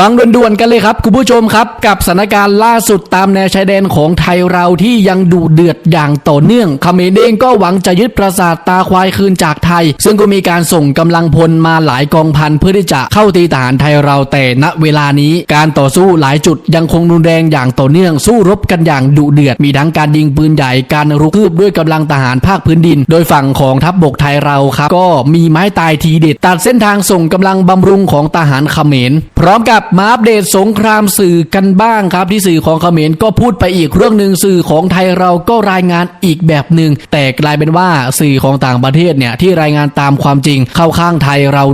ฟังด่วนๆกันเลยครับ คุณผู้ชมครับกับสถานการณ์ล่าสุดตามแนวชายแดนของไทยเราที่ยังดุเดือดอย่างต่อเนื่องเขมรเองก็หวังจะยึดปราสาทตาควายคืนจากไทย ซึ่งก็มีการส่งกำลังพลมาหลายกองพันเพื่อที่จะเข้าตีทหารไทยเราแต่ณเวลานี้ การต่อสู้หลายจุดยังคงรุนแรงอย่างต่อเนื่อง สู้รบกันอย่างดุเดือดมีทั้งการยิงปืนใหญ่การรุกคืบด้วยกำลังทหารภาคพื้นดิน โดยฝั่งของทัพบบกไทยเราครับก็มีไม้ตายทีเด็ดตัดเส้นทางส่งกำลังบำรุงของทหารเขมรพร้อมกับมาอัปเดตสงครามสื่อกันบ้างครับ ที่สื่อของเขมรก็พูดไปอีกเรื่องหนึ่งสื่อของไทยเราก็รายงานอีกแบบหนึ่งแต่กลายเป็นว่าสื่อของต่างประเทศเนี่ยที่รายงานตามความจริงเข้าข้างไทยเรา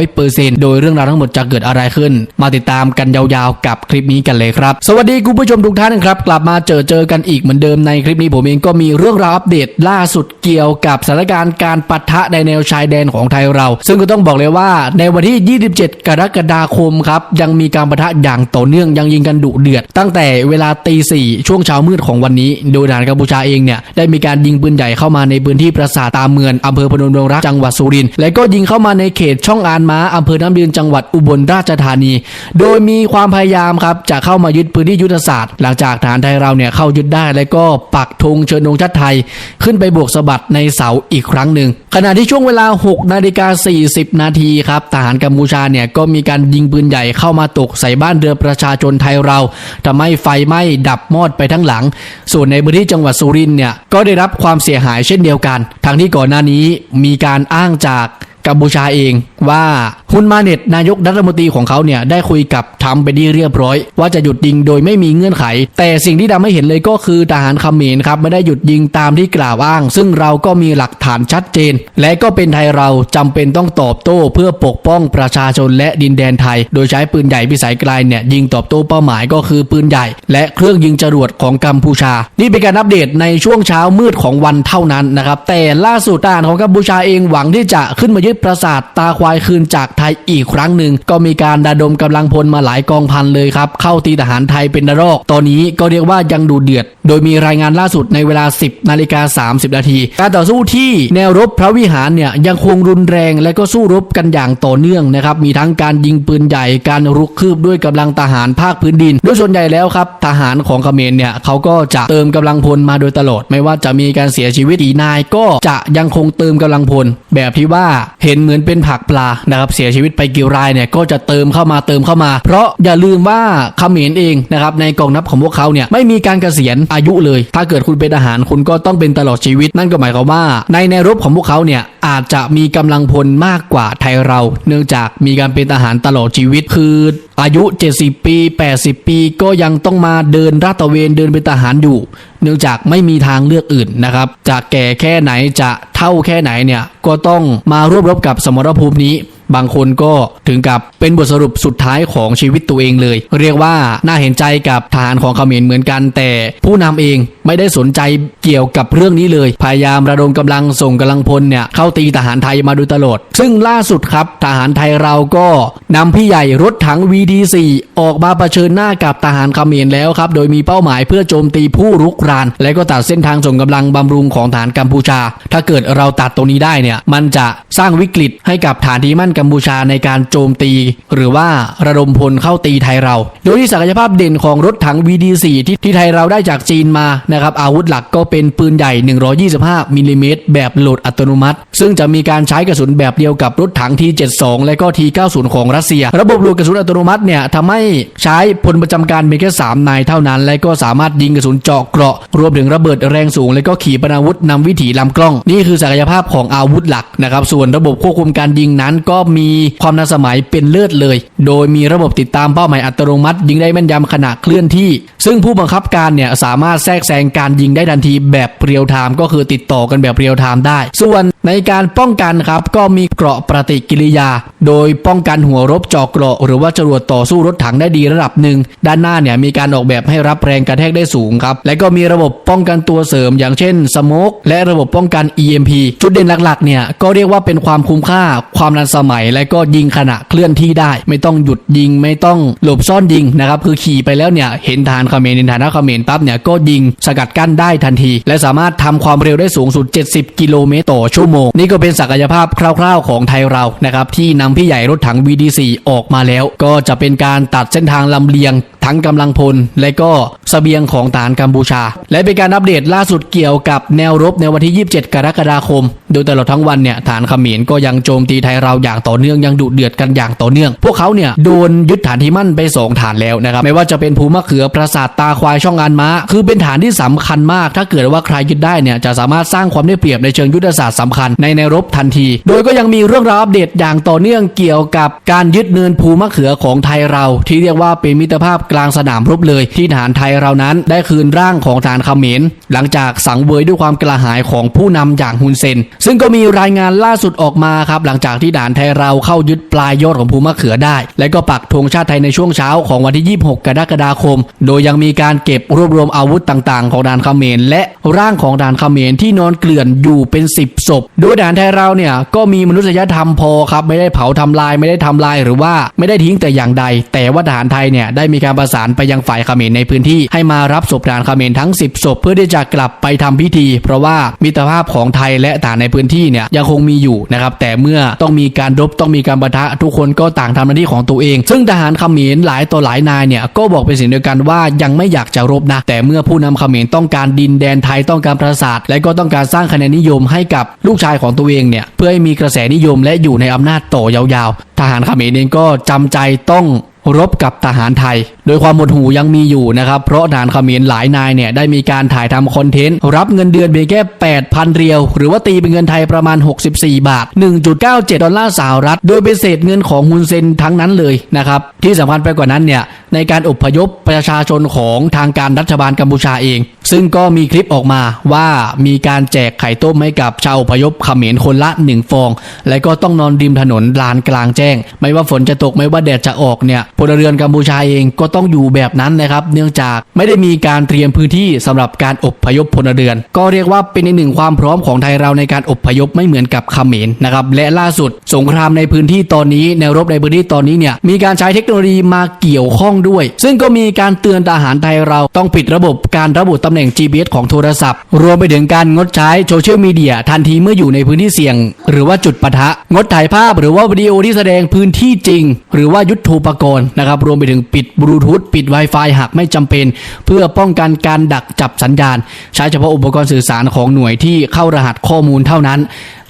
100%โดยเรื่องราวทั้งหมดจะเกิดอะไรขึ้น มาติดตามกันยาวๆกับคลิปนี้กันเลยครับ สวัสดีคุณผู้ชมทุกท่านครับ กลับมาเจอเจอกันอีกเหมือนเดิมในคลิปนี้ผมเองก็มีเรื่องราวอัปเดตล่าสุดเกี่ยวกับสถานการณ์การปะทะในแนวชายแดนของไทยเรา ซึ่งก็ต้องบอกเลยว่าในวันที่ 27 กรกฎาคมครับยังมีการปะทะอย่างต่อเนื่องยังยิงกันดุเดือด ตั้งแต่เวลาตีสี่ช่วงเช้ามืดของวันนี้ โดยทหารกัมพูชาเองเนี่ยได้มีการยิงปืนใหญ่เข้ามาในพื้นที่ปราสาทตาเมืองอำเภอพนมดงรักจังหวัดสุรินทร์และก็ยิงเข้ามาในเขตช่องอานม้าอำเภอน้ำยืนจังหวัดอุบลราชธานี โดยมีความพยายามครับจะเข้ามายึดพื้นที่ยุทธศาสตร์ หลังจากทหารไทยเราเนี่ยเข้ายึดได้ และก็ปักธงเชิญธงชาติไทย ขึ้นไปบวกสะบัดในเสาอีกครั้งหนึ่งขณะที่ช่วงเวลา6นาฬิกา40 นาทีครับทหารกัมพูชาเนี่ยก็มีการยิงปืนใหญ่เข้ามาตกใส่บ้านเรือนประชาชนไทยเราทำให้ไฟไหม้ดับมอดไปทั้งหลัง ส่วนในพื้นที่จังหวัดสุรินเนี่ยก็ได้รับความเสียหายเช่นเดียวกัน ทั้งที่ก่อนหน้านี้มีการอ้างจากกัมพูชาเอง ว่าฮุนมาเน็ตนายกรัฐมนตรีของเขาเนี่ยได้คุยกับทรัมป์ไปที่เรียบร้อย ว่าจะหยุดยิงโดยไม่มีเงื่อนไข แต่สิ่งที่ทำให้เห็นเลยก็คือทหารเขมรครับไม่ได้หยุดยิงตามที่กล่าวอ้าง ซึ่งเราก็มีหลักฐานชัดเจน และก็เป็นไทยเราจำเป็นต้องตอบโต้เพื่อปกป้องประชาชนและดินแดนไทย โดยใช้ปืนใหญ่พิสัยไกลเนี่ยยิงตอบโต้เป้าหมายก็คือปืนใหญ่ และเครื่องยิงจรวดของกัมพูชา นี่เป็นการอัปเดตในช่วงเช้ามืดของวันเท่านั้นนะครับแต่ล่าสุดทหารของกัมพูชาเองหวังที่จะขึ้นมายึดปราสาทตาควายคืนจากไทยอีกครั้งหนึ่ง ก็มีการระดมกำลังพลมาหลายกองพันเลยครับ เข้าตีทหารไทยเป็นระลอกตอนนี้ก็เรียกว่ายังดูเดือด โดยมีรายงานล่าสุดในเวลา 10นาฬิกา30 นาที การต่อสู้ที่แนวรบพระวิหารเนี่ยยังคงรุนแรงและก็สู้รบกันอย่างต่อเนื่องนะครับ มีทั้งการยิงปืนใหญ่การรุกคืบด้วยกำลังทหารภาคพื้นดิน โดยส่วนใหญ่แล้วครับทหารของเขมรเนี่ยเขาก็จะเติมกำลังพลมาโดยตลอด ไม่ว่าจะมีการเสียชีวิตกี่นายก็จะยังคงเติมกำลังพล แบบที่ว่าเห็นเหมือนเป็นผักปลานะครับเสียชีวิตไปกี่รายเนี่ยก็จะเติมเข้ามาเติมเข้ามา เพราะอย่าลืมว่าเขมรเองนะครับในกองทัพของพวกเขาเนี่ยไม่มีการเกษียณอายุเลย ถ้าเกิดคุณเป็นทหารคุณก็ต้องเป็นตลอดชีวิต นั่นก็หมายความว่า ในแนวรบของพวกเขาเนี่ยอาจจะมีกำลังพลมากกว่าไทยเรา เนื่องจากมีการเป็นทหารตลอดชีวิตคือ อายุ 70 ปี 80 ปีก็ยังต้องมาเดินราตะเวนเดินเป็นทหารอยู่ เนื่องจากไม่มีทางเลือกอื่นนะครับ จะแก่แค่ไหนจะเท่าแค่ไหนเนี่ยก็ต้องมาร่วมรบกับสมรภูมินี้ บางคนก็ถึงกับเป็นบทสรุปสุดท้ายของชีวิตตัวเองเลย เรียกว่าน่าเห็นใจกับทหารของเขมรเหมือนกัน แต่ผู้นำเองไม่ได้สนใจเกี่ยวกับเรื่องนี้เลย พยายามระดมกำลังส่งกำลังพลเนี่ยเข้าตีทหารไทยมาโดยตลอด ซึ่งล่าสุดครับทหารไทยเราก็นำพี่ใหญ่รถถัง VT4 ออกมาเผชิญหน้ากับทหารเขมรแล้วครับ โดยมีเป้าหมายเพื่อโจมตีผู้รุกราน และก็ตัดเส้นทางส่งกำลังบำรุงของฐานกัมพูชา ถ้าเกิดเราตัดตรงนี้ได้เนี่ยมันจะสร้างวิกฤตให้กับฐานที่มั่นกัมพูชาในการโจมตี หรือว่าระดมพลเข้าตีไทยเรา โดยที่ศักยภาพเด่นของรถถัง VD4 ที่ที่ไทยเราได้จากจีนมานะครับอาวุธหลักก็เป็นปืนใหญ่ 125มิลลิเมตรแบบโหลดอัตโนมัติ ซึ่งจะมีการใช้กระสุนแบบเดียวกับรถถัง T72 และก็ T90 ของรัสเซีย ระบบโหลดกระสุนอัตโนมัติเนี่ยทำให้ใช้พลประจำการเพียงแค่3นายเท่านั้น และก็สามารถยิงกระสุนเจาะเกราะ รวมถึงระเบิดแรงสูง และก็ขีปนาวุธนำวิถีลำกล้อง นี่คือศักยภาพของอาวุธหลักนะครับส่วนระบบควบคุมการยิงนั้นก็มีความทันสมัยเป็นเลิศเลย โดยมีระบบติดตามเป้าหมายอัตโนมัติ ยิงได้แม่นยำขณะเคลื่อนที่ ซึ่งผู้บังคับการเนี่ยสามารถแทรกแซงการยิงได้ทันทีแบบเรียลไทม์ก็คือติดต่อกันแบบเรียลไทม์ได้ ส่วนในการป้องกันครับก็มีเกราะปฏิกิริยา โดยป้องกันหัวรบเจาะเกราะ หรือว่าจรวดต่อสู้รถถังได้ดีระดับหนึ่งด้านหน้าเนี่ยมีการออกแบบให้รับแรงกระแทกได้สูงครับและก็มีระบบป้องกันตัวเสริม อย่างเช่นสโมกและระบบป้องกัน EMP จุดเด่นหลักๆเนี่ยก็เรียกว่าเป็นความคุ้มค่าความทันสมัยและก็ยิงขณะเคลื่อนที่ได้ ไม่ต้องหยุดยิงไม่ต้องหลบซ่อนยิงนะครับคือขี่ไปแล้วเนี่ยเห็นทหารเขมรเห็นทหารเขมรปั๊บเนี่ยก็ยิงสกัดกั้นได้ทันที และสามารถทำความเร็วได้สูงสุด 70 กิโลเมตรต่อชั่วโมง นี่ก็เป็นศักยภาพคร่าวๆของไทยเรานะครับที่นำพี่ใหญ่รถถัง VD4 ออกมาแล้ว ก็จะเป็นการตัดเส้นทางลำเลียง ทั้งกำลังพล และก็เสบียงของฐานกัมพูชา และเป็นการอัปเดตล่าสุดเกี่ยวกับแนวรบในวันที่ 27 กรกฎาคม โดยตลอดทั้งวันเนี่ยฐานเขมรก็ยังโจมตีไทยเราอย่างต่อเนื่องยังดุเดือดกันอย่างต่อเนื่อง พวกเขาเนี่ยโดนยึดฐานที่มั่นไปสองฐานแล้วนะครับไม่ว่าจะเป็นภูมะเขือปราสาทตาควายช่องงานม้า คือเป็นฐานที่สำคัญมาก ถ้าเกิดว่าใครยึดได้เนี่ยจะสามารถสร้างความได้เปรียบในเชิงยุทธศาสตร์สำคัญในแนวรบทันที โดยก็ยังมีเรื่องราวอัปเดตอย่างต่อเนื่องเกี่ยวกับการยึดเนินภูมะเขือของไทยเรา ที่เรียกว่าเป็นมิตรภาพกลางสนามรบเลย ที่ทหารไทยเรานั้นได้คืนร่างของทหารเขมรหลังจากสังเวยด้วยความกระหายของผู้นำอย่างฮุนเซน ซึ่งก็มีรายงานล่าสุดออกมาครับหลังจากที่ทหารไทยเราเข้ายึดปลายยอดของภูมะเขือได้ และก็ปักธงชาติไทยในช่วงเช้าของวันที่ 26 กรกฎาคม โดยยังมีการเก็บรวบรวมอาวุธต่างๆ ของทหารเขมรและร่างของทหารเขมรที่นอนเกลื่อนอยู่เป็น 10ศพโดยทหารไทยเราเนี่ยก็มีมนุษยธรรมพอครับไม่ได้เผาทำลายไม่ได้ทำลายหรือว่าไม่ได้ทิ้งแต่อย่างใด แต่ว่าทหารไทยเนี่ยได้มีการประสานไปยังฝ่ายเขมรในพื้นที่ให้มารับศพทหารเขมรทั้ง 10ศพเพื่อที่จะกลับไปทำพิธี เพราะว่ามิตรภาพของไทยและทหารในพื้นที่เนี่ยยังคงมีอยู่นะครับแต่เมื่อต้องมีการรบต้องมีการปะทะทุกคนก็ต่างทำหน้าที่ของตัวเอง ซึ่งทหารเขมรหลายต่อหลายนายเนี่ยก็บอกเป็นเสียงเดียวกันว่ายังไม่อยากจะรบนะ แต่เมื่อผู้นำเขมรต้องการดินแดนไทยต้องการปราสาทและก็ต้องการสร้างคะแนนนิยมให้กับลูกชายของตัวเองเนี่ยเพื่อให้มีกระแสนิยมและอยู่ในอำนาจต่อยาวๆ ทหารเขมรเองก็จำใจต้อง รบกับทหารไทย โดยความหมดหูยังมีอยู่นะครับ เพราะทหารเขมรหลายนายเนี่ยได้มีการถ่ายทำคอนเทนต์ รับเงินเดือนเพียงแค่ 8,000 เรียว หรือว่าตีเป็นเงินไทยประมาณ 64 บาท 1.97 ดอลลาร์สหรัฐ โดยเป็นเศษเงินของฮุนเซนทั้งนั้นเลยนะครับ ที่สำคัญไปกว่านั้นเนี่ย ในการอพยพประชาชนของทางการรัฐบาลกัมพูชาเอง ซึ่งก็มีคลิปออกมาว่ามีการแจกไข่ต้มให้กับชาวอพยพเขมรคนละ1ฟอง และก็ต้องนอนริมถนนลานกลางแจ้ง ไม่ว่าฝนจะตกไม่ว่าแดดจะออกเนี่ยพลเรือนกัมพูชาเองก็ต้องอยู่แบบนั้นนะครับ เนื่องจากไม่ได้มีการเตรียมพื้นที่สำหรับการอพยพพลเรือน ก็เรียกว่าเป็นอีกหนึ่งความพร้อมของไทยเราในการอพยพไม่เหมือนกับเขมรนะครับและล่าสุด สงครามในพื้นที่ตอนนี้แนวรบในพื้นที่ตอนนี้เนี่ยมีการใช้เทคโนโลยีมาเกี่ยวข้องด้วย ซึ่งก็มีการเตือนทหารไทยเราต้องปิดระบบการระบุตำแหน่ง GPS ของโทรศัพท์ รวมไปถึงการงดใช้โซเชียลมีเดียทันทีเมื่ออยู่ในพื้นที่เสี่ยง หรือว่าจุดปะทะ งดถ่ายภาพหรือว่าวิดีโอที่แสดงพื้นที่จริง หรือว่ายุทโธปกรณ์นะครับรวมไปถึงปิดบลูทูธปิด Wi-Fi หากไม่จำเป็น เพื่อป้องกันการดักจับสัญญาณ ใช้เฉพาะอุปกรณ์สื่อสารของหน่วยที่เข้ารหัสข้อมูลเท่านั้น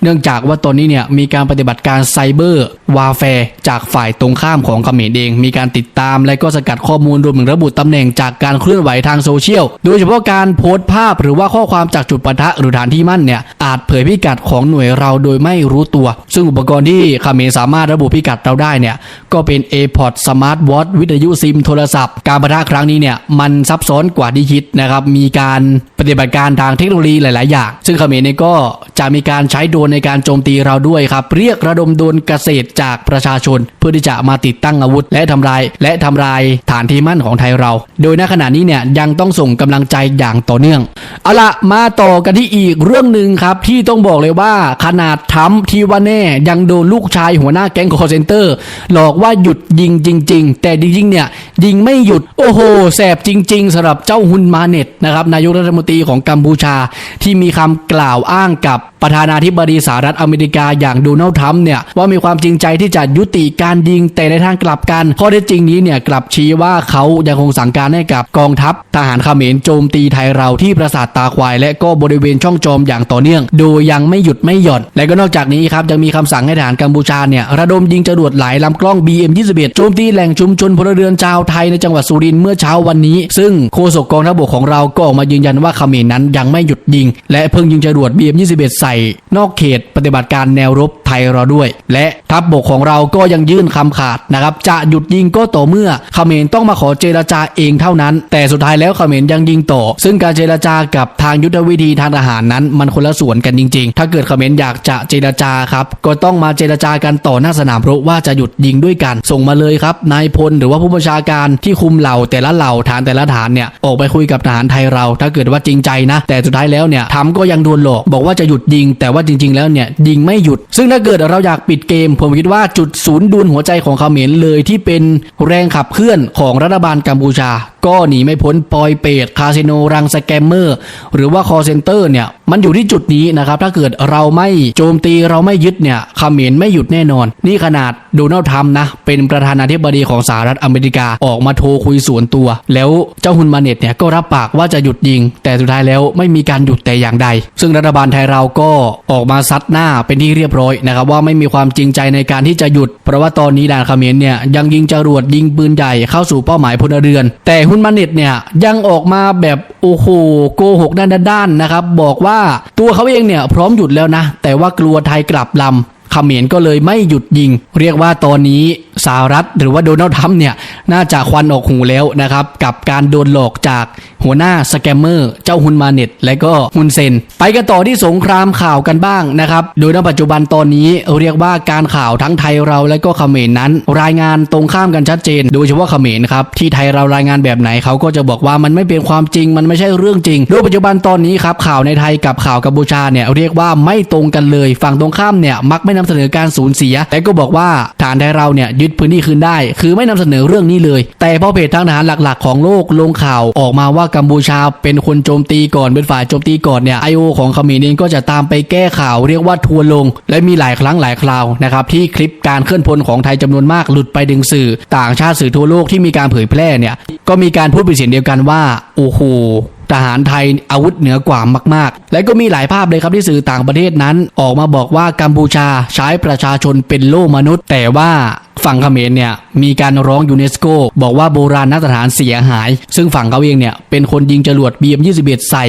เนื่องจากว่าตอนนี้เนี่ยมีการปฏิบัติการไซเบอร์วาแฟจากฝ่ายตรงข้ามของเขมรเอง มีการติดตามและก็สกัดข้อมูลรวมถึงระบุตำแหน่งจากการเคลื่อนไหวทางโซเชียล โดยเฉพาะการโพสต์ภาพหรือว่าข้อความจากจุดปะทะหรือฐานที่มั่นเนี่ยอาจเผยพิกัดของหน่วยเราโดยไม่รู้ตัว ซึ่งอุปกรณ์ที่เขมรสามารถระบุพิกัดเราได้เนี่ยก็เป็น AirPods Smart Watch วิทยุซิมโทรศัพท์ การปะทะครั้งนี้เนี่ยมันซับซ้อนกว่าที่คิดนะครับมีการปฏิบัติการทางเทคโนโลยีหลาย ๆ อย่าง ซึ่งเขมรเองก็จะมีการใช้โดนในการโจมตีเราด้วยครับ เรียกระดมโดนเกษตรจากประชาชน เพื่อที่จะมาติดตั้งอาวุธ และทำลาย และทำลายฐานที่มั่นของไทยเรา โดยณขณะนี้เนี่ยยังต้องส่งกำลังใจอย่างต่อเนื่องเอาละมาต่อกันที่อีกเรื่องหนึ่งครับที่ต้องบอกเลยว่าขนาดทรัมทีว่าแน่ยังโดนลูกชายหัวหน้าแก๊งคอร์เซนเตอร์หลอกว่าหยุดยิงจริง ๆ แต่จริงๆเนี่ยยิงไม่หยุดโอ้โหแสบจริง ๆสำหรับเจ้าฮุนมาเน็ตนะครับนายกรัฐมนตรีของกัมพูชาที่มีคำกล่าวอ้างกับ ประธานาธิบดีสหรัฐอเมริกาอย่างโดนัลด์ทรัมป์เนี่ยว่ามีความจริงใจที่จะยุติการยิง แต่ในทางกลับกันข้อเท็จจริงนี้เนี่ยกลับชี้ว่าเขายังคงสั่งการให้กับกองทัพ ทหารเขมรโจมตีไทยเราที่ปราสาทตาควาย และก็บริเวณช่องโจมอย่างต่อเนื่อง โดยยังไม่หยุดไม่หย่อน และก็นอกจากนี้ครับยังมีคำสั่งให้ทหารกัมพูชาเนี่ยระดมยิงจรวดหลายลำกล้อง BM21 โจมตีแหล่งชุมชนพลเรือนชาวไทยในจังหวัดสุรินทร์เมื่อเช้าวันนี้ ซึ่งโฆษกกองทัพบกของเราก็ออกมายืนยันว่าเขมรนั้นยังไม่หยุดยิง และเพิ่งยิงจรวด BM21 ใส่นอกเขตปฏิบัติการแนวรบ ไทยเราด้วย และทัพบบกของเราก็ยังยื่นคำขาดนะครับ จะหยุดยิงก็ต่อเมื่อเขมรต้องมาขอเจรจาเองเท่านั้น แต่สุดท้ายแล้วเขมรยังยิงต่อ ซึ่งการเจรจากับทางยุทธวิธีทางทหารนั้น มันคนละส่วนกันจริง ๆ ถ้าเกิดเขมรอยากจะเจรจาครับ ก็ต้องมาเจรจากันต่อหน้าสนามรบว่าจะหยุดยิงด้วยกัน ส่งมาเลยครับนายพลหรือว่าผู้บัญชาการที่คุมเหล่าแต่ละเหล่าฐานแต่ละฐานเนี่ยออกไปคุยกับทหารไทยเรา ถ้าเกิดว่าจริงใจนะ แต่สุดท้ายแล้วเนี่ยทำก็ยังโดนหลอกบอกว่าจะหยุดยิง แต่ว่าจริง ๆ แล้วเนี่ยยิงไม่หยุด ซึ่งถ้าเกิดเราอยากปิดเกม ผมคิดว่าจุดศูนย์ดูลหัวใจของเขมรเลยที่เป็นแรงขับเคลื่อนของรัฐบาลกัมพูชาก็หนีไม่พ้นปอยเปตคาสิโนรังสแกมเมอร์หรือว่าคอเซนเตอร์เนี่ยมันอยู่ที่จุดนี้นะครับ ถ้าเกิดเราไม่โจมตีเราไม่ยึดเนี่ยเมรไม่หยุดแน่นอน นี่ขนาดโดนัลด์ทรัมป์นะ เป็นประธานาธิบดีของสหรัฐอเมริกาออกมาโทรคุยส่วนตัว แล้วเจ้าฮุนมาเน็ตเนี่ยก็รับปากว่าจะหยุดยิง แต่สุดท้ายแล้วไม่มีการหยุดแต่อย่างใด ซึ่งรัฐบาลไทยเราก็ออกมาซัดหน้าเป็นที่เรียบร้อยนะครับว่าไม่มีความจริงใจในการที่จะหยุด เพราะว่าตอนนี้ด่านเมรเนี่ยยังยิงจรวดยิงปืนใหญ่เข้าสู่เป้าหมายพลเรือน แต่ฮุนมาเน็ตเนี่ยยังออกมาแบบโอ้โหโกหกด้านๆนะครับ บอกว่าตัวเขาเองเนี่ยพร้อมหยุดแล้วนะ แต่ว่ากลัวไทยกลับลำ เขมรก็เลยไม่หยุดยิง เรียกว่าตอนนี้สหรัฐหรือว่าโดนัลด์ทรัมป์เนี่ย น่าจะควันออกหูแล้วนะครับ กับการโดนหลอกจากหัวหน้าสแกมเมอร์ เจ้าฮุนมาเน็ต และก็ฮุนเซน ไปกันต่อที่สงครามข่าวกันบ้างนะครับ โดยณปัจจุบันตอนนี้เรียกว่าการข่าวทั้งไทยเราและก็เขมรนั้น รายงานตรงข้ามกันชัดเจน โดยเฉพาะเขมรครับที่ไทยเรารายงานแบบไหนเขาก็จะบอกว่ามันไม่เป็นความจริงมันไม่ใช่เรื่องจริง โดยปัจจุบันตอนนี้ครับข่าวในไทยกับข่าวกัมพูชาเนี่ยเรียกว่าไม่ตรงกันเลย ฝั่งตรงข้ามเนี่ยมักไม่นำเสนอการสูญเสีย และก็บอกว่าฐานไทยเราเนี่ยยึดพื้นที่คืนได้ คือไม่นำเสนอเรื่องนี้เลย แต่พอเพจทางทหารหลักๆ ของโลกลงข่าวออกมาว่ากัมพูชาเป็นคนโจมตีก่อนเป็นฝ่ายโจมตีก่อนเนี่ยไอโอของเขมรเองก็จะตามไปแก้ข่าวเรียกว่าทัวร์ลง และมีหลายครั้งหลายคราวนะครับที่คลิปการเคลื่อนพลของไทยจำนวนมากหลุดไปดึงสื่อ ต่างชาติสื่อทั่วโลกที่มีการเผยแพร่เนี่ยก็มีการพูดเป็นเสียงเดียวกันว่าโอ้โห ทหารไทยอาวุธเหนือกว่ามาก ๆ และก็มีหลายภาพเลยครับที่สื่อต่างประเทศนั้น ออกมาบอกว่ากัมพูชาใช้ประชาชนเป็นโล่มนุษย์ แต่ว่าฝั่งเขมรเนี่ยมีการร้องยูเนสโกบอกว่าโบราณสถานเสียหาย ซึ่งฝั่งเขาเองเนี่ยเป็นคนยิงจรวด BM21 ใส่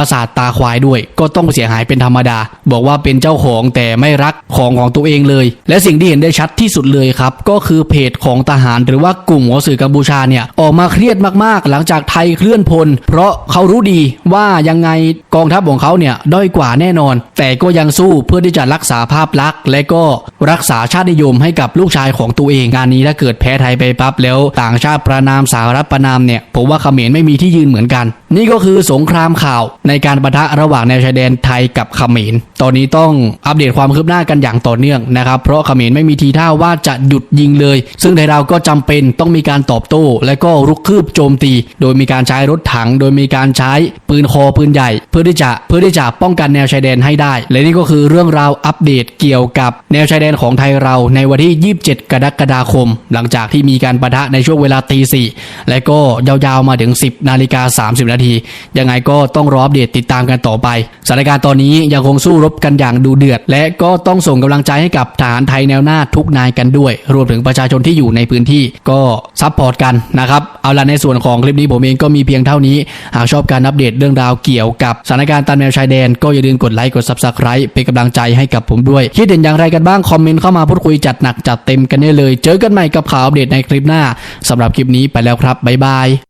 ประสาทตาควายด้วย ก็ต้องเสียหายเป็นธรรมดา บอกว่าเป็นเจ้าของแต่ไม่รักของของตัวเองเลย และสิ่งที่เห็นได้ชัดที่สุดเลยครับ ก็คือเพจของทหารหรือว่ากลุ่มหัวสื่อกัมพูชาเนี่ยออกมาเครียดมากๆ หลังจากไทยเคลื่อนพล เพราะเขารู้ดีว่ายังไงกองทัพของเขาเนี่ยด้อยกว่าแน่นอน แต่ก็ยังสู้เพื่อที่จะรักษาภาพลักษณ์และก็รักษาชาตินิยมให้กับลูกชายของตัวเองงานนี้ถ้าเกิดแพ้ไทยไปปั๊บแล้ว ต่างชาติประนามสหรัฐประนามเนี่ยผมว่าเขมรไม่มีที่ยืนเหมือนกัน นี่ก็คือสงครามข่าวในการปะทะระหว่างแนวชายแดนไทยกับเขมร ตอนนี้ต้องอัปเดตความคืบหน้ากันอย่างต่อเนื่องนะครับ เพราะเขมรไม่มีทีท่าว่าจะหยุดยิงเลย ซึ่งไทยเราก็จำเป็นต้องมีการตอบโต้ และก็รุกคืบโจมตี โดยมีการใช้รถถัง โดยมีการใช้ปืนคอปืนใหญ่ เพื่อที่จะเพื่อที่จะป้องกันแนวชายแดนให้ได้ และนี่ก็คือเรื่องราวอัปเดตเกี่ยวกับแนวชายแดนของไทยเราในวันที่ 27 กรกฎาคม หลังจากที่มีการปะทะในช่วงเวลาตีสี่และก็ยาวๆมาถึง 10นาฬิกา30นาทียังไงก็ต้องรอปเดตติดตามกันต่อไปสถานการณ์ตอนนี้ยังคงสู้รบกันอย่างดูเดือด และก็ต้องส่งกำลังใจให้กับทหารไทยแนวหน้าทุกนายกันด้วย รวมถึงประชาชนที่อยู่ในพื้นที่ก็ซัพพอร์ตกันนะครับเอาละในส่วนของคลิปนี้ผมเองก็มีเพียงเท่านี้ หากชอบการอัปเดตเรื่องราวเกี่ยวกับสถานการณ์ตามแนวชายแดน ก็อย่าลืมกดไลค์กด subscribe เป็นกำลังใจให้กับผมด้วย คิดเห็นอย่างไรกันบ้างคอมเมนต์เข้ามาพูดคุยจัดหนักจัดเต็มกันได้เลย เจอกันใหม่กับข่าวอัปเดตในคลิปหน้าสำหรับคลิปนี้ไปแล้วครับบ๊ายบาย